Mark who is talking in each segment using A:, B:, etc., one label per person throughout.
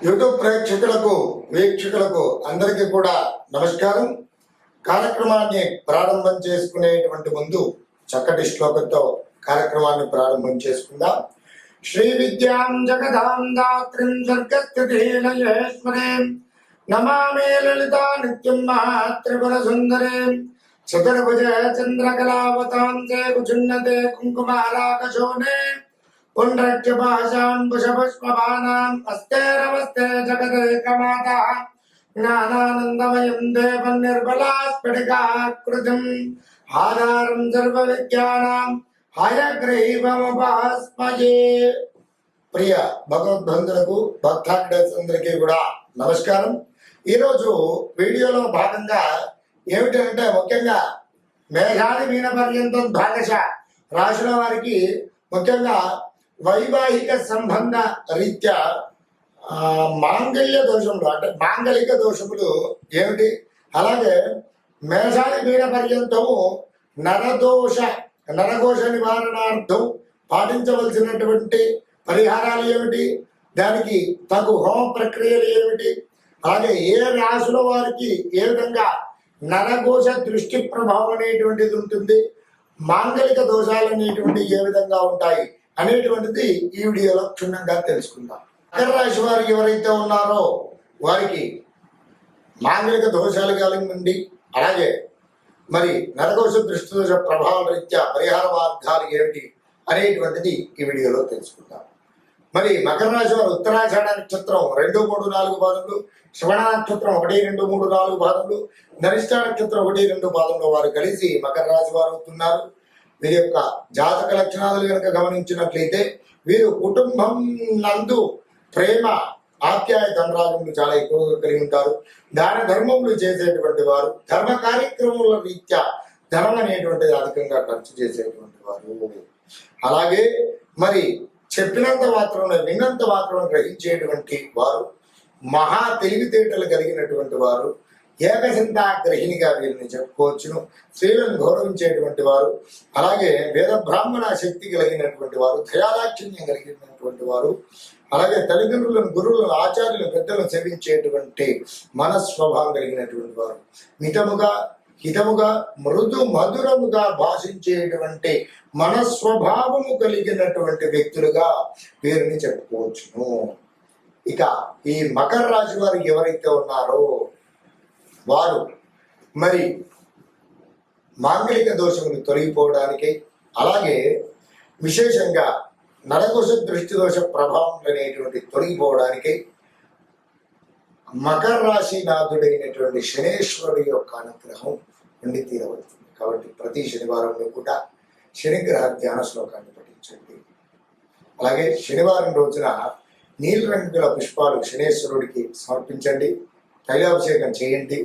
A: YouTube ప్రేక్షకులకు వీక్షకులకు అందరికీ కూడా నమస్కారం. కార్యక్రమాన్ని ప్రారంభం చేసుకునేటువంటి ముందు చక్కటి శ్లోకంతో కార్యక్రమాన్ని ప్రారంభం చేసుకుందాం. శ్రీ విద్యాం జగదాం దాత్రిం స్వర్గస్థితిలయేశ్వరీం నమామి లలితా నిత్యం మహాత్రిపుర సుందరీం చతుర్భుజ చంద్రకళావతాం తే కుచున్నతే కుంకుమారాకశోనే పుండ్రక్షపాశాం పుషపుష్పబాణాం అస్తే నమస్తే జగదేకమాత జ్ఞానానందమయం దేవం నిర్మలాస్ఫటికాకృతిం ఆధారం సర్వ విద్యానాం హయగ్రీవముపాస్మయే ప్రియ భగవద్బంధులకు భక్తాగ్రేసులందరికీ కూడా నమస్కారం. ఈరోజు వీడియోలో భాగంగా ఏమిటంటే ముఖ్యంగా మేఘాది మీన పర్యంతం భాగశ రాశుల వారికి ముఖ్యంగా వైవాహిక సంబంధ రీత్యా మాంగళ్య దోషములు అంటే మాంగళిక దోషములు ఏమిటి? అలాగే మేషాది మీన పర్యంతము నరదోష నరఘోష నివారణార్థం పాటించవలసినటువంటి పరిహారాలు ఏమిటి? దానికి తగు హోమ ప్రక్రియలు ఏమిటి? అలాగే ఏ రాశుల వారికి ఏ విధంగా నరఘోష దృష్టి ప్రభావం అనేటువంటిది ఉంటుంది? మాంగళిక దోషాలు అనేటువంటి ఏ విధంగా ఉంటాయి? అనేటువంటిది ఈ వీడియోలో క్షుణ్ణంగా తెలుసుకుందాం. మకర రాశి వారు ఎవరైతే ఉన్నారో వారికి మాంగళిక దోషాలు కలిగి అలాగే మరి నరకోశ దృష్టి దోష ప్రభావం రీత్యా పరిహార మార్గాలు ఏమిటి అనేటువంటిది ఈ వీడియోలో తెలుసుకుందాం. మరి మకర రాశి వారు ఉత్తరాషాఢ నక్షత్రం రెండు మూడు నాలుగు పాదములు శ్రవణ నక్షత్రం ఒకటి రెండు మూడు నాలుగు పాదములు ధనిష్ట నక్షత్రం ఒకటి రెండు పాదంలో వారు కలిసి మకర రాశి వారు అవుతున్నారు. వీరి యొక్క జాతక లక్షణాలు కనుక గమనించినట్లయితే వీరు కుటుంబం నందు ప్రేమ ఆప్యాయ అనురాగములు చాలా ఎక్కువగా కలిగి ఉంటారు. దాన ధర్మములు చేసేటువంటి వారు ధర్మ కార్యక్రమముల రీత్యా ధనం అనేటువంటిది అధికంగా ఖర్చు చేసేటువంటి వారు. అలాగే మరి చెప్పినంత మాత్రం విన్నంత మాత్రం గ్రహించేటువంటి వారు మహా తెలివితేటలు కలిగినటువంటి వారు ఏకసింతా గ్రహిణిగా వీరిని చెప్పుకోవచ్చును. స్త్రీలను గౌరవించేటువంటి వారు అలాగే వేద బ్రాహ్మణ శక్తి కలిగినటువంటి వారు దయాదాక్షిణ్యం కలిగినటువంటి వారు అలాగే తల్లిదండ్రులను గురువులను ఆచార్యులను పెద్దలను సేవించేటువంటి మనస్వభావం కలిగినటువంటి వారు. మితముగా హితముగా మృదు మధురముగా భాషించేటువంటి మనస్వభావము కలిగినటువంటి వ్యక్తులుగా వీరిని చెప్పుకోవచ్చును. ఇక ఈ మకర రాశి వారు ఎవరైతే ఉన్నారో వారు మరి మాంగళిక దోషములు తొలగిపోవడానికి అలాగే విశేషంగా నరకోశ దృష్టి దోష ప్రభావం అనేటువంటి తొలగిపోవడానికి మకర రాశి నాథుడైనటువంటి శనేశ్వరుడి యొక్క అనుగ్రహం ఉండి తీరవలసింది కాబట్టి ప్రతి శనివారం కూడా శనిగ్రహ ధ్యాన శ్లోకాన్ని పఠించండి. అలాగే శనివారం రోజున నీలి పుష్పాలు శనేశ్వరుడికి సమర్పించండి. తైలాభిషేకం చేయండి.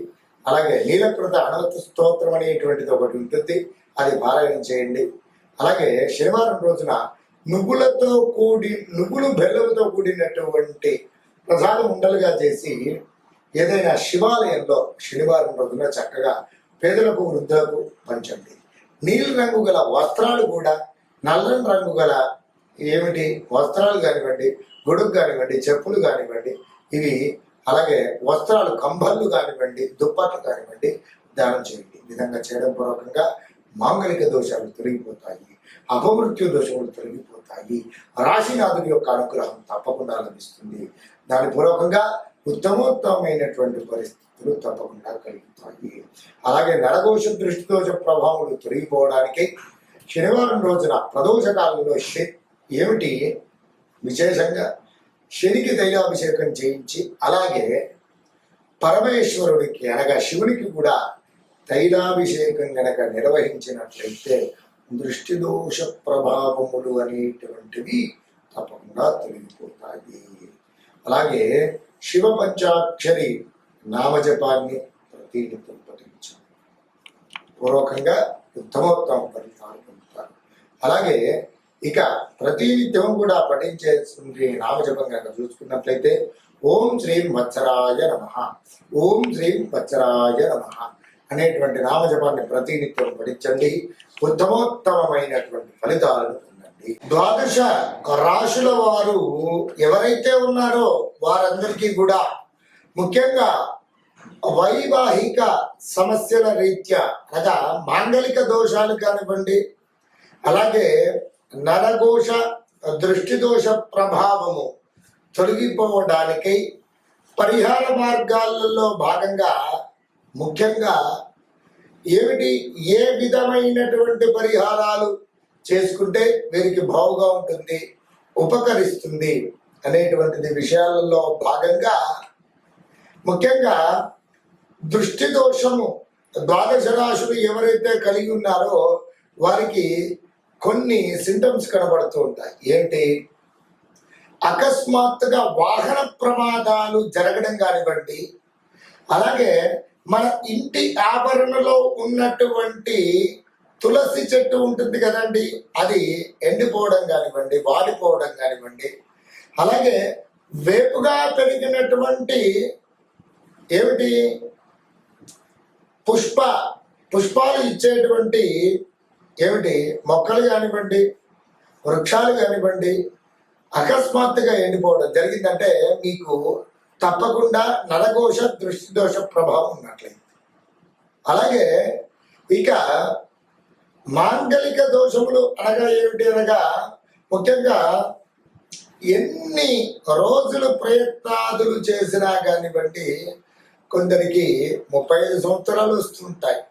A: అలాగే నీలకృత హనుమత్ స్తోత్రం అనేటువంటిది ఒకటి ఉంటుంది. అది పారాయణం చేయండి. అలాగే శనివారం రోజున నువ్వులతో కూడి నువ్వులు బెల్లంతో కూడినటువంటి ప్రధాన ఉండలుగా చేసి ఏదైనా శివాలయంలో శనివారం రోజున చక్కగా పేదలకు వృద్ధులకు పంచండి. నీలి రంగు గల వస్త్రాలు కూడా నల్లని రంగు గల ఏమిటి? వస్త్రాలు కానివ్వండి గొడుగు కానివ్వండి చెప్పులు కానివ్వండి ఇవి అలాగే వస్త్రాలు కంబళ్ళు కానివ్వండి దుప్పట్లు కానివ్వండి దానం చేయండి. విధంగా చేయడం పూర్వకంగా మాంగళిక దోషాలు తొలగిపోతాయి అపమృత్యు దోషములు తొలగిపోతాయి రాశినాథుని యొక్క అనుగ్రహం తప్పకుండా లభిస్తుంది. దాని పూర్వకంగా ఉత్తమోత్తమైనటువంటి పరిస్థితులు తప్పకుండా కలుగుతాయి. అలాగే నరదోష దృష్టి దోష ప్రభావాలు తొలగిపోవడానికి శనివారం రోజున ప్రదోష కాలంలో ఏమిటి? విశేషంగా శనికి తైలాభిషేకం చేయించి అలాగే పరమేశ్వరుడికి అనగా శివునికి కూడా తైలాభిషేకం గనక నిర్వహించినట్లయితే దృష్టి దోష ప్రభావములు అనేటువంటివి తప్పకుండా తొలగిపోతాయి. అలాగే శివ పంచాక్షరి నామజపాన్ని ప్రతినిత్యం పఠించాలి పూర్వకంగా ఉత్తమోత్తమ ఫలితాలు పొందుతారు. అలాగే ఇక ప్రతినిత్యం కూడా పఠించే నామజపం కనుక చూసుకున్నట్లయితే ఓం శ్రీం వత్సరాయ నమ. ఓం శ్రీం వత్సరాయ నమ అనేటువంటి నామజపాన్ని ప్రతినిత్యం పఠించండి. ఉత్తమోత్తమైనటువంటి ఫలితాలను పొందండి. ద్వాదశ రాశుల వారు ఎవరైతే ఉన్నారో వారందరికీ కూడా ముఖ్యంగా వైవాహిక సమస్యల రీత్యా అనగా మాంగళిక దోషాలు కానివ్వండి అలాగే నరఘోష దృష్టి దోష ప్రభావము తొలగిపోవడానికి పరిహార మార్గాలలో భాగంగా ముఖ్యంగా ఏమిటి ఏ విధమైనటువంటి పరిహారాలు చేసుకుంటే వీరికి బావుగా ఉంటుంది ఉపకరిస్తుంది అనేటువంటిది విషయాలలో భాగంగా ముఖ్యంగా దృష్టి దోషము ద్వాదశ రాశులు ఎవరైతే కలిగి ఉన్నారో వారికి కొన్ని సింటమ్స్ కనబడుతూ ఉంటాయి. ఏంటి? అకస్మాత్తుగా వాహన ప్రమాదాలు జరగడం కానివ్వండి అలాగే మన ఇంటి ఆవరణలో ఉన్నటువంటి తులసి చెట్టు ఉంటుంది కదండి అది ఎండిపోవడం కానివ్వండి వాడిపోవడం కానివ్వండి అలాగే వేపుగా పెరిగినటువంటి ఏమిటి? పుష్ప పుష్పాలు ఇచ్చేటువంటి ఏమిటి? మొక్కలు కానివ్వండి వృక్షాలు కానివ్వండి అకస్మాత్తుగా ఎండిపోవడం జరిగిందంటే మీకు తప్పకుండా నరఘోష దృష్టి దోష ప్రభావం ఉన్నట్లయింది. అలాగే ఇక మాంగలిక దోషములు అనగా ఏమిటి అనగా ముఖ్యంగా ఎన్ని రోజులు ప్రయత్నాదులు చేసినా కానివ్వండి కొందరికి ముప్పై ఐదు సంవత్సరాలు వస్తుంటాయి.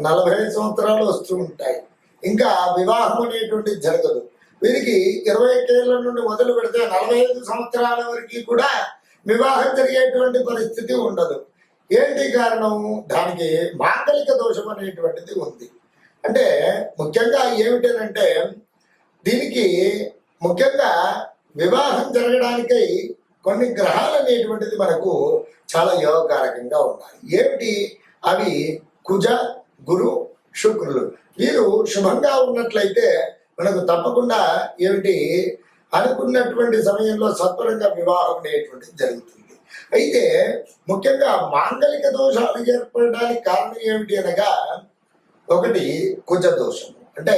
A: నలభై ఐదు సంవత్సరాలు వస్తూ ఉంటాయి. ఇంకా వివాహం అనేటువంటిది జరగదు. వీరికి ఇరవై ఏళ్ళ నుండి మొదలు పెడితే నలభై ఐదు సంవత్సరాల వరకు కూడా వివాహం జరిగేటువంటి పరిస్థితి ఉండదు. ఏంటి కారణం? దానికి మాంగలిక దోషం అనేటువంటిది ఉంది. అంటే ముఖ్యంగా ఏమిటనంటే దీనికి ముఖ్యంగా వివాహం జరగడానికై కొన్ని గ్రహాలు అనేటువంటిది మనకు చాలా యోగకారకంగా ఉండాలి. ఏమిటి? అవి కుజ గురు శుక్రులు. వీరు శుభంగా ఉన్నట్లయితే మనకు తప్పకుండా ఏమిటి? అనుకున్నటువంటి సమయంలో సత్వరంగా వివాహం అనేటువంటిది జరుగుతుంది. అయితే ముఖ్యంగా మాంగలిక దోషాలు ఏర్పడడానికి కారణం ఏమిటి అనగా ఒకటి కుజ దోషం. అంటే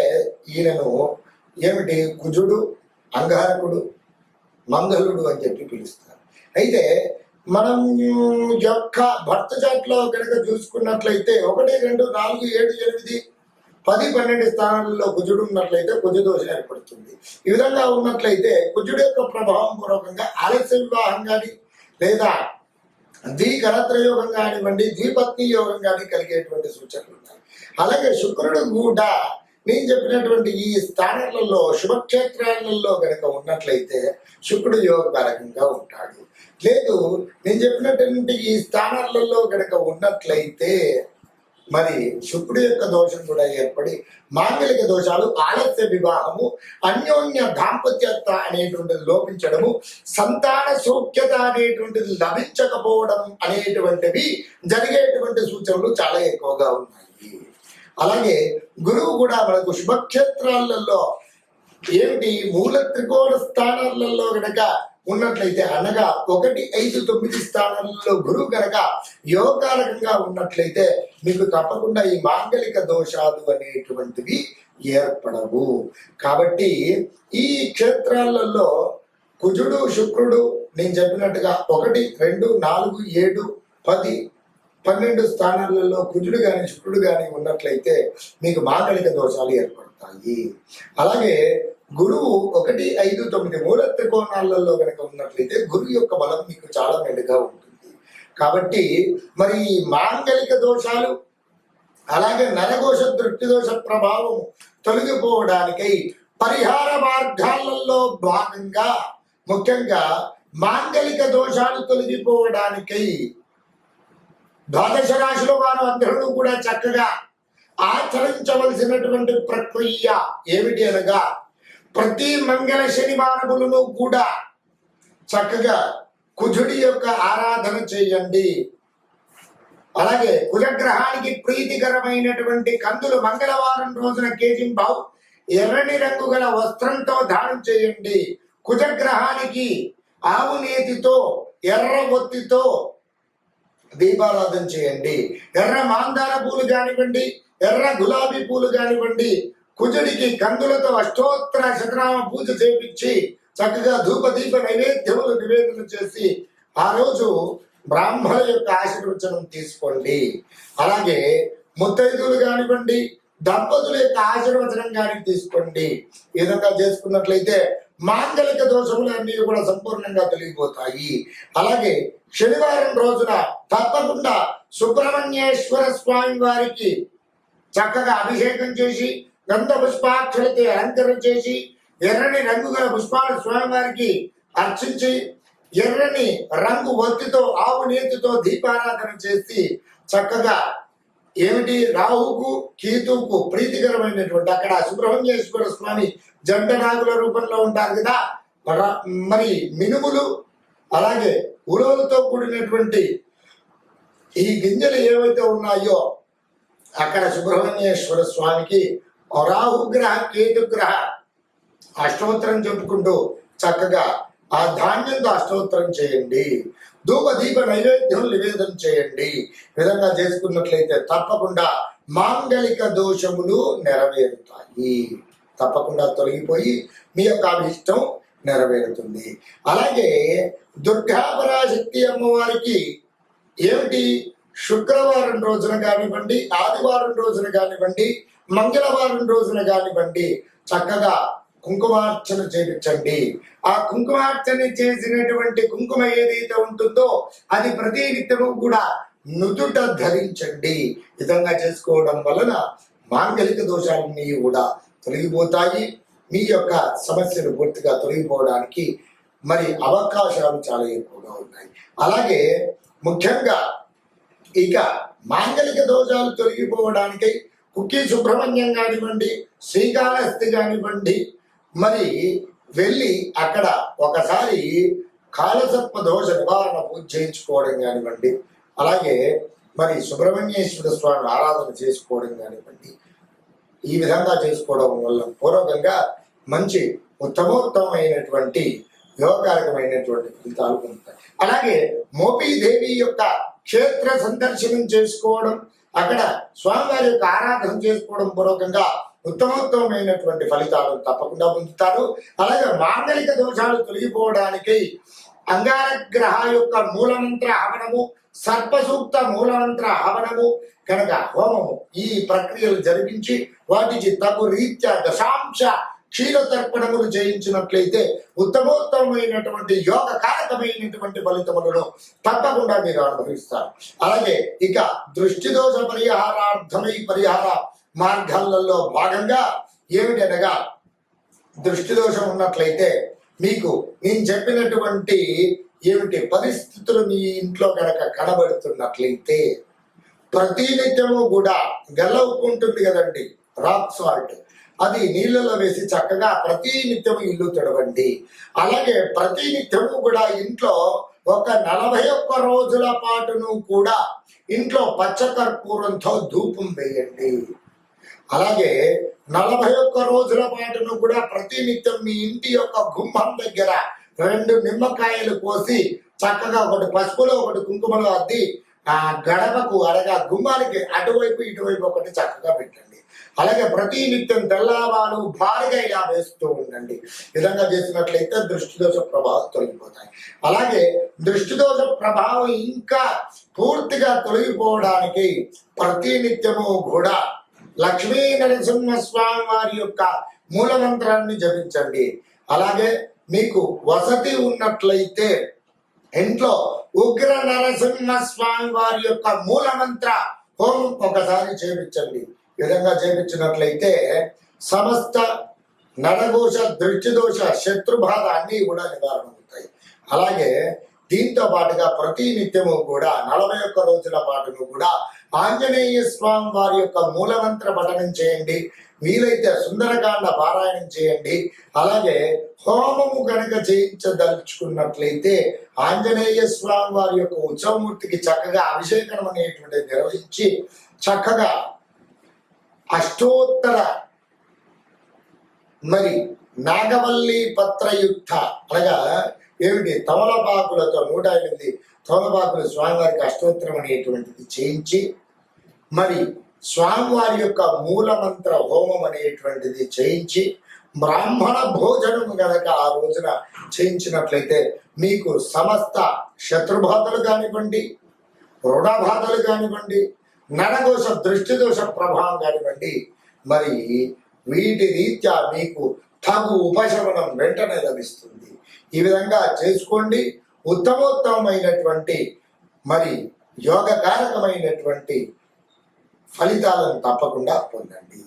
A: ఈయనను ఏమిటి? కుజుడు అంగారకుడు మంగళుడు అని చెప్పి పిలుస్తారు. అయితే మనం యొక్క భర్త చాట్లో కనుక చూసుకున్నట్లయితే ఒకటి రెండు నాలుగు ఏడు ఎనిమిది పది పన్నెండు స్థానాలలో కుజుడు ఉన్నట్లయితే కుజదోషం ఏర్పడుతుంది. ఈ విధంగా ఉన్నట్లయితే కుజుడు యొక్క ప్రభావం పూర్వకంగా ఆలస్య వివాహం కానీ లేదా ద్వికరత్ర యోగం కానివ్వండి ద్విపత్ని యోగం కానీ కలిగేటువంటి సూచనలు ఉన్నాయి. అలాగే శుక్రుడు కూడా నేను చెప్పినటువంటి ఈ స్థానాలలో శుభక్షేత్రాలలో కనుక ఉన్నట్లయితే శుక్రుడు యోగకారకంగా ఉంటాడు. లేదు నేను చెప్పినటువంటి ఈ స్థానాలలో కనుక ఉన్నట్లయితే మరి శుక్రుడు యొక్క దోషం కూడా ఏర్పడి మాంగళిక దోషాలు ఆలస్య వివాహము అన్యోన్య దాంపత్యత అనేటువంటిది లోపించడము సంతాన సౌఖ్యత అనేటువంటిది లభించకపోవడం అనేటువంటివి జరిగేటువంటి సూచనలు చాలా ఎక్కువగా ఉన్నాయి. అలాగే గురువు కూడా మనకు శుభక్షేత్రాలలో ఏమిటి? మూల త్రికోణ స్థానాలలో గనక ఉన్నట్లయితే అనగా ఒకటి ఐదు తొమ్మిది స్థానాలలో గురువు గనక యోగారకంగా ఉన్నట్లయితే మీకు తప్పకుండా ఈ మాంగలిక దోషాలు అనేటువంటివి ఏర్పడవు. కాబట్టి ఈ క్షేత్రాలలో కుజుడు శుక్రుడు నేను చెప్పినట్టుగా ఒకటి రెండు నాలుగు ఏడు పది పన్నెండు స్థానాలలో కుజుడు కానీ శుక్రుడు కానీ ఉన్నట్లయితే మీకు మాంగళిక దోషాలు ఏర్పడతాయి. అలాగే గురువు ఒకటి ఐదు తొమ్మిది మూల త్రికోణాలలో కనుక ఉన్నట్లయితే గురువు యొక్క బలం మీకు చాలా మెడుగా ఉంటుంది. కాబట్టి మరి ఈ మాంగళిక దోషాలు అలాగే నరఘోష దృష్టి దోష ప్రభావం తొలగిపోవడానికై పరిహార మార్గాలలో భాగంగా ముఖ్యంగా మాంగళిక దోషాలు తొలగిపోవడానికై ద్వాదశ రాశిలో వారు అందరూ కూడా చక్కగా ఆచరించవలసినటువంటి ప్రక్రియ ఏమిటి అనగా ప్రతి మంగళ శనివారములను కూడా చక్కగా కుజుడి యొక్క ఆరాధన చేయండి. అలాగే కుజగ్రహానికి ప్రీతికరమైనటువంటి కందులు మంగళవారం రోజున కేజింబావు ఎర్రని రంగు గల వస్త్రంతో దానం చేయండి. కుజగ్రహానికి ఆవు నేతితో ఎర్ర ఒత్తితో దీపారాధన చేయండి. ఎర్ర మాందార పూలు కానివ్వండి ఎర్ర గులాబీ పూలు కానివ్వండి కుజుడికి కందులతో అష్టోత్తర శతనామ పూజ చేపించి చక్కగా ధూప దీప నైవేద్యములు నివేదన చేసి ఆ రోజు బ్రాహ్మణ యొక్క ఆశీర్వచనం తీసుకోండి. అలాగే ముత్తైదులు కానివ్వండి దంపతుల యొక్క ఆశీర్వచనం కానీ తీసుకోండి. ఈ విధంగా చేసుకున్నట్లయితే మాంగలిక దోషములన్నీ కూడా సంపూర్ణంగా తొలగిపోతాయి. అలాగే శనివారం రోజున తప్పకుండా సుబ్రహ్మణ్యేశ్వర స్వామి వారికి చక్కగా అభిషేకం చేసి గంధ పుష్పాక్షలతో అలంకరణ చేసి ఎర్రని రంగు గల పుష్పాలు స్వామివారికి అర్చించి ఎర్రని రంగు ఒత్తితో ఆవు నేతితో దీపారాధన చేసి చక్కగా ఏమిటి? రాహుకు కేతువుకు ప్రీతికరమైనటువంటి అక్కడ సుబ్రహ్మణ్యేశ్వర స్వామి జంట నాగుల రూపంలో ఉంటారు కదా? మరి మినుములు అలాగే ఉలవలతో కూడినటువంటి ఈ గింజలు ఏవైతే ఉన్నాయో అక్కడ సుబ్రహ్మణ్యేశ్వర స్వామికి రాహుగ్రహ కేతుగ్రహ అష్టోత్తరం చెప్పుకుంటూ చక్కగా ఆ ధాన్యంతో అష్టోత్తరం చేయండి. ధూప దీప నైవేద్యం నివేదన చేయండి. విధంగా చేసుకున్నట్లయితే తప్పకుండా మాంగళిక దోషములు నెరవేరుతాయి. తప్పకుండా తొలగిపోయి మీ యొక్క అభిష్టం నెరవేరుతుంది. అలాగే దుర్గాపరాశక్తి అమ్మవారికి ఏమిటి? శుక్రవారం రోజున కానివ్వండి ఆదివారం రోజున కానివ్వండి మంగళవారం రోజున కానివ్వండి చక్కగా కుంకుమార్చన చేయించండి. ఆ కుంకుమార్చన చేసినటువంటి కుంకుమ ఏదైతే ఉంటుందో అది ప్రతి నిత్యము కూడా నుదుట ధరించండి. విధంగా చేసుకోవడం వలన మాంగలిక దోషాలన్నీ కూడా తొలగిపోతాయి. మీ యొక్క సమస్యలు పూర్తిగా తొలగిపోవడానికి మరి అవకాశాలు చాలా ఎక్కువగా ఉన్నాయి. అలాగే ముఖ్యంగా ఇక మాంగలిక దోషాలు తొలగిపోవడానికి కుక్కి సుబ్రహ్మణ్యం కానివ్వండి శ్రీకాళహస్తి కానివ్వండి మరి వెళ్ళి అక్కడ ఒకసారి కాలసర్ప దోష నివారణ పూజ చేయించుకోవడం కానివ్వండి అలాగే మరి సుబ్రహ్మణ్యేశ్వర స్వామి ఆరాధన చేసుకోవడం కానివ్వండి ఈ విధంగా చేసుకోవడం వల్ల పూర్వకంగా మంచి ఉత్తమోత్తమైనటువంటి యోగకారకమైనటువంటి ఫలితాలు పొందుతాయి. అలాగే మోపీదేవి యొక్క క్షేత్ర సందర్శనం చేసుకోవడం అక్కడ స్వామివారి యొక్క ఆరాధన చేసుకోవడం పూర్వకంగా ఉత్తమోత్తమైనటువంటి ఫలితాలు తప్పకుండా పొందుతారు. అలాగే మాంగలిక దోషాలు తొలగిపోవడానికి అంగారగ్రహ యొక్క మూలమంత్ర హవనము సర్పసూక్త మూలమంత్ర హవనము కనుక హోమము ఈ ప్రక్రియలు జరిపించి వాటికి తగు రీత్యా దశాంశ క్షీర తర్పణములు చేయించినట్లయితే ఉత్తమోత్తమైనటువంటి యోగ కారకమైనటువంటి ఫలితములను తప్పకుండా మీరు అనుభవిస్తారు. అలాగే ఇక దృష్టి దోష పరిహారార్థమై పరిహార మార్గాలలో భాగంగా ఏమిటనగా దృష్టి దోషం ఉన్నట్లయితే మీకు నేను చెప్పినటువంటి ఏమిటి పరిస్థితులు మీ ఇంట్లో గనక కనబడుతున్నట్లయితే ప్రతినిత్యము కూడా గెలవుకు ఉంటుంది కదండి రాక్ సాల్ట్ అది నీళ్ళలో వేసి చక్కగా ప్రతి నిత్యము ఇల్లు తుడవండి. అలాగే ప్రతి నిత్యము కూడా ఇంట్లో ఒక నలభై ఒక్క రోజుల పాటును కూడా ఇంట్లో పచ్చకర్పూరంతో ధూపం వేయండి. అలాగే నలభై ఒక్క రోజుల పాటును కూడా ప్రతి నిత్యం మీ ఇంటి యొక్క గుమ్మం దగ్గర రెండు నిమ్మకాయలు కోసి చక్కగా ఒకటి పసుపులో ఒకటి కుంకుమలో అద్ది ఆ గడపకు అనగా గుమ్మానికి అటువైపు ఇటువైపు ఒకటి చక్కగా పెట్టండి. అలాగే ప్రతి నిత్యం తెల్లవారు భారీగా ఇలా వేస్తూ ఉండండి. విధంగా చేసినట్లయితే దృష్టిదోష ప్రభావం తొలగిపోతాయి. అలాగే దృష్టిదోష ప్రభావం ఇంకా పూర్తిగా తొలగిపోవడానికి ప్రతి నిత్యము కూడా లక్ష్మీ నరసింహ స్వామి వారి యొక్క మూల మంత్రాన్ని జపించండి. అలాగే మీకు వసతి ఉన్నట్లయితే ఇంట్లో ఉగ్ర నరసింహ స్వామి వారి యొక్క మూల మంత్ర హోమం ఒకసారి చేపించండి. విధంగా చేపించినట్లయితే సమస్త నరఘోష దృష్టిదోష శత్రుబాధ అన్నీ కూడా నివారణ అవుతాయి అలాగే దీంతో పాటుగా ప్రతి నిత్యము కూడా నలభై ఒక్క రోజుల పాటును కూడా ఆంజనేయ స్వామి వారి యొక్క మూలమంత్ర పఠనం చేయండి. వీలైతే సుందరకాండ పారాయణం చేయండి. అలాగే హోమము కనుక చేయించదలుచుకున్నట్లయితే ఆంజనేయ స్వామి వారి యొక్క ఉత్సవమూర్తికి చక్కగా అభిషేకం అనేటువంటిది నిర్వహించి చక్కగా అష్టోత్తర మరి నాగవల్లి పత్రయుక్త అనగా ఏమిటి? తమలపాకులతో నూట ఎనిమిది తమలపాకులు స్వామివారికి అష్టోత్తరం అనేటువంటిది చేయించి మరి స్వామివారి యొక్క మూలమంత్ర హోమం అనేటువంటిది చేయించి బ్రాహ్మణ భోజనం గనక ఆ రోజున చేయించినట్లయితే మీకు సమస్త శత్రుబాధలు కానివ్వండి రుణబాధలు కానివ్వండి నరదోష దృష్టిదోష ప్రభావం కానివ్వండి మరి వీటి రీత్యా మీకు తగు ఉపశమనం వెంటనే లభిస్తుంది. ఈ విధంగా చేసుకోండి. ఉత్తమోత్తమైనటువంటి మరి యోగకారకమైనటువంటి ఫలితాలను తప్పకుండా పొందండి.